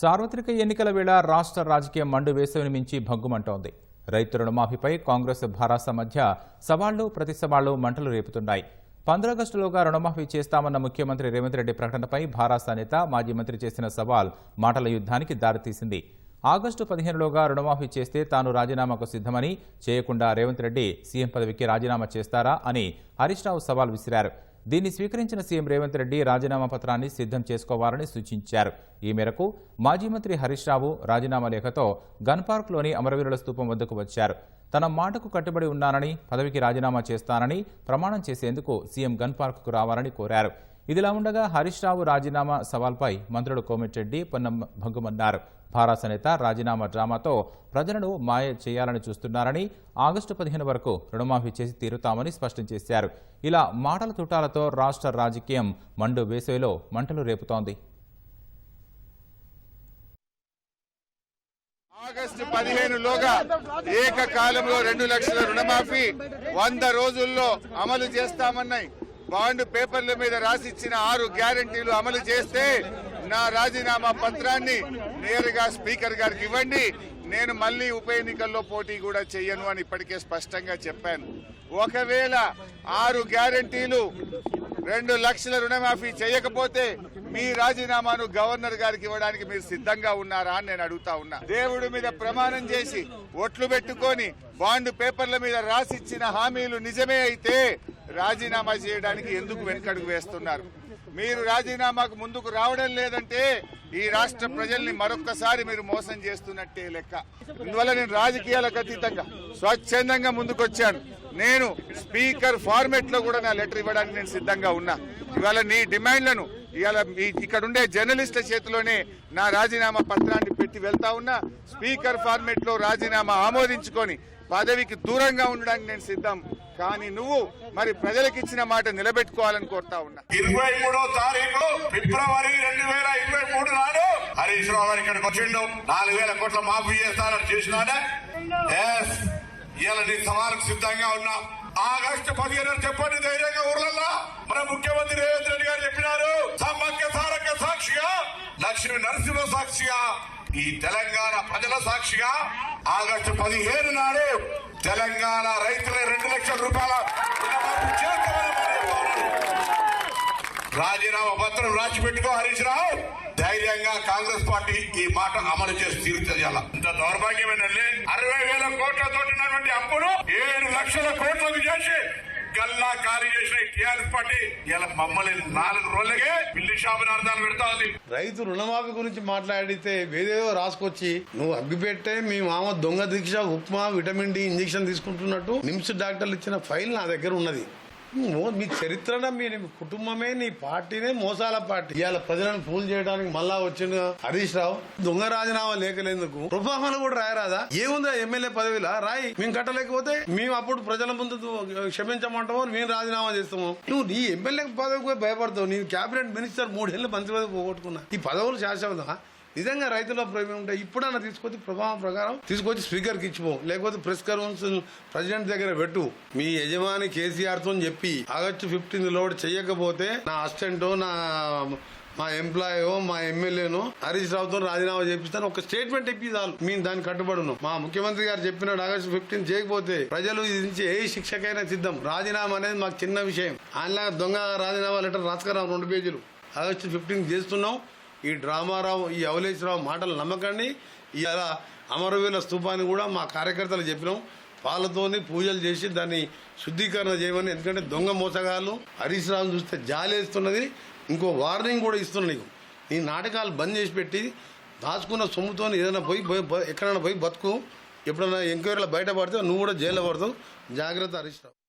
సార్వత్రిక ఎన్నికల వేళ రాష్ట్ర రాజకీయం మండు వేసవిని మించి భగ్గుమంటోంది. రైతు రుణమాఫీపై కాంగ్రెస్ భారాస మధ్య సవాళ్ళు ప్రతి సవాళ్ళు మంటలు రేపుతున్నాయి. పంద్రాగస్టులోగా రుణమాఫీ చేస్తామన్న ముఖ్యమంత్రి రేవంత్ రెడ్డి ప్రకటనపై భారాస నేత మాజీ మంత్రి చేసిన సవాల్ మాటల యుద్ధానికి దారితీసింది. ఆగస్టు పదిహేనులోగా రుణమాఫీ చేస్తే తాను రాజీనామాకు సిద్ధమని చేయకుండా రేవంత్ రెడ్డి సీఎం పదవికి రాజీనామా చేస్తారా అని హరీష్ రావు సవాల్ విసిరారు. దీన్ని స్వీకరించిన సీఎం రేవంత్ రెడ్డి రాజీనామా పత్రాన్ని సిద్ధం చేసుకోవాలని సూచించారు. ఈ మేరకు మాజీ మంత్రి హరీష్ రావు రాజీనామా లేఖతో గన్ పార్క్లోని అమరవీరుల స్థూపం వద్దకు వచ్చారు. తన మాటకు కట్టుబడి ఉన్నానని పదవికి రాజీనామా చేస్తానని ప్రమాణం చేసేందుకు సీఎం గన్పార్క్కు రావాలని కోరారు. ఇదిలా ఉండగా హరీష్ రావు రాజీనామా సవాల్పై మంత్రులు కోమిటిరెడ్డి పొన్నం భంగుమన్నారు. భారాస నేత రాజీనామా డ్రామాతో ప్రజలను మాయ చేయాలని చూస్తున్నారని ఆగస్టు పదిహేను వరకు రుణమాఫీ చేసి తీరుతామని స్పష్టం చేశారు. ఇలా మాటల తుటాలతో రాష్ట్ర రాజకీయం మండు వేసవిలో మంటలు రేపుతోంది. ఆగస్టు పదిహేనులోగా ఏకకాలంలో రెండు లక్షల రుణమాఫీ వంద రోజుల్లో అమలు చేస్తామన్నాయి. బాండ్ పేపర్ల మీద రాసిచ్చిన ఆరు గ్యారంటీలు అమలు చేస్తే నా రాజీనామా పత్రాన్ని నేరుగా స్పీకర్ గారికి ఇవ్వండి. నేను మళ్ళీ ఉప ఎన్నికల్లో పోటీ కూడా చెయ్యను అని ఇప్పటికే స్పష్టంగా చెప్పాను. ఒకవేళ ఆరు గ్యారంటీలు రెండు లక్షల రుణమాఫీ చేయకపోతే మీ రాజీనామాను గవర్నర్ గారికి ఇవ్వడానికి మీరు సిద్ధంగా ఉన్నారా అని నేను అడుగుతా ఉన్నా. దేవుడి మీద ప్రమాణం చేసి ఒట్లు పెట్టుకొని బాండ్ పేపర్ల మీద రాసిచ్చిన హామీలు నిజమే అయితే రాజీనామా చేయడానికి ఎందుకు వెనుకడుగు వేస్తున్నారు? మీరు రాజీనామాకు ముందుకు రావడం లేదంటే ఈ రాష్ట్ర ప్రజల్ని మరొక్కసారి మీరు మోసం చేస్తున్నట్టే లెక్క. ఇందువల్ల నేను రాజకీయాలకు అతీతంగా స్వచ్ఛందంగా ముందుకొచ్చాను. నేను స్పీకర్ ఫార్మెట్లో కూడా నా లెటర్ ఇవ్వడానికి నేను సిద్ధంగా ఉన్నా. ఇవాళ నీ డిమాండ్లను ఇవాళ ఇక్కడ ఉండే జర్నలిస్టుల చేతిలోనే నా రాజీనామా పత్రాన్ని పెట్టి వెళ్తా ఉన్నా స్పీకర్ ఫార్మెట్లో రాజీనామా ఆమోదించుకొని పదవికి దూరంగా ఉండడానికి నేను సిద్ధం. కానీ నువ్వు మరి ప్రజలకు ఇచ్చిన మాట నిలబెట్టుకోవాలని కోరుతా ఉన్నా. ఇరవై మూడో తారీఖు ఫిబ్రవరి రెండు వేల ఇరవై మూడు నాడు హరీష్ రావు గారు ఇక్కడికి వచ్చిండు. నాలుగు వేల కోట్ల మాఫీ చేస్తానని చేసినాడే. ఎస్ నీ సవాలకు సిద్ధంగా ఉన్నా. ఆగస్టు పదిహేను చెప్పండి ధైర్యంగా ఊర్లల్లో. మన ముఖ్యమంత్రి రేవంత్ రెడ్డి గారు చెప్పినారు సమ్మక్క సారక్క సాక్షిగా సాక్షి నరసింహ సాక్షిగా ఈ తెలంగాణ ప్రజల సాక్షిగా ఆగస్టు పదిహేను నాడు తెలంగాణ రైతుల రెండు లక్షల రూపాయల రాజీనామా పత్రం రాసి పెట్టుకో హరీష్ రావు. ధైర్యంగా కాంగ్రెస్ పార్టీ ఈ మాట అమలు చేసి తీర్చేయాల ఇంత దౌర్భాగ్యమేనండి? అరవై వేల కోట్లతో అప్పును ఏడు లక్షల కోట్లకు చేసి గల్లా ఖాళీ చేసిన టీఆర్ఎస్ పార్టీ ఇలా మమ్మల్ని నాలుగు రోజులకే పిల్లి షాపు అర్థాలు పెడతా ఉంది. రైతు రుణమాఫీ గురించి మాట్లాడితే వేదేదో రాసుకొచ్చి నువ్వు అగ్గిపెట్టే మీ మామ దొంగ దీక్ష ఉప్మా విటమిన్ డి ఇంజెక్షన్ తీసుకుంటున్నట్టు నిమ్స్ డాక్టర్లు ఇచ్చిన ఫైల్ నా దగ్గర ఉన్నది. మీ చరిత్రన? మీ కుటుంబమే నీ పార్టీనే మోసాల పార్టీ. ఇవాళ ప్రజలను పూల్ చేయడానికి మళ్ళా వచ్చిన హరీష్ రావు. దొంగ రాజీనామా లేకలేందుకు. ప్రభావాలు కూడా రాయరాదా? ఏముందా ఎమ్మెల్యే పదవిలా? రాయి మేము కట్టలేకపోతే మేము అప్పుడు ప్రజల ముందు క్షమించమంటామో మేము రాజీనామా చేస్తాము? నువ్వు నీ ఎమ్మెల్యే పదవికి భయపడతావు. నీ క్యాబినెట్ మినిస్టర్ మూడేళ్ళు మంత్రి పదవి పోగొట్టుకున్నా. ఈ పదవులు శాశ్వతమా? నిజంగా రైతుల ప్రేమ ఉంటే ఇప్పుడన్నా తీసుకొచ్చి ప్రభావం ప్రకారం తీసుకొచ్చి స్పీకర్కి ఇచ్చిపో లేకపోతే ప్రెస్ కాన్ఫరెన్స్ ప్రెసిడెంట్ దగ్గర పెట్టు. మీ యజమాని కేసీఆర్తో చెప్పి ఆగస్టు ఫిఫ్టీన్త్ లోడ్ చేయకపోతే నా అసిస్టెంట్ నా మా ఎంప్లాయో మా ఎమ్మెల్యేను హరీష్ రావుతో రాజీనామా చేపిస్తాను ఒక స్టేట్మెంట్ ఇప్పి చాలు. మేము దాన్ని కట్టుబడును. మా ముఖ్యమంత్రి గారు చెప్పినాడు ఆగస్టు ఫిఫ్టీన్ చేయకపోతే ప్రజలు ఇది నుంచి ఏ శిక్షకైనా సిద్ధం. రాజీనామా అనేది మాకు చిన్న విషయం. ఆయనలాగా దొంగ రాజీనామా లెటర్ రాసుకురాం రెండు పేజీలు. ఆగస్టు ఫిఫ్టీన్ చేస్తున్నాం. ఈ డ్రామారావు ఈ అవలేశ్వరరావు మాటలు నమ్మకండి. ఇలా అమరవీరుల స్తూపాన్ని కూడా మా కార్యకర్తలు చెప్పినాం. పాలతోని పూజలు చేసి దాన్ని శుద్ధీకరణ చేయమని. ఎందుకంటే దొంగ మోసగాళ్ళు హరీష్ రావు చూస్తే జాలేస్తున్నది ఇంకో వార్నింగ్ కూడా ఇస్తున్నా నీకు. నీ నాటకాలు బంద్ చేసి పెట్టి దాచుకున్న సొమ్ముతో ఏదైనా పోయి పోయి- ఎక్కడైనా పోయి బతుకు. ఎప్పుడైనా ఎంక్వైరీలో బయటపడితే నువ్వు కూడా జైల్లో పడతావు. జాగ్రత్త హరీష్ రావు.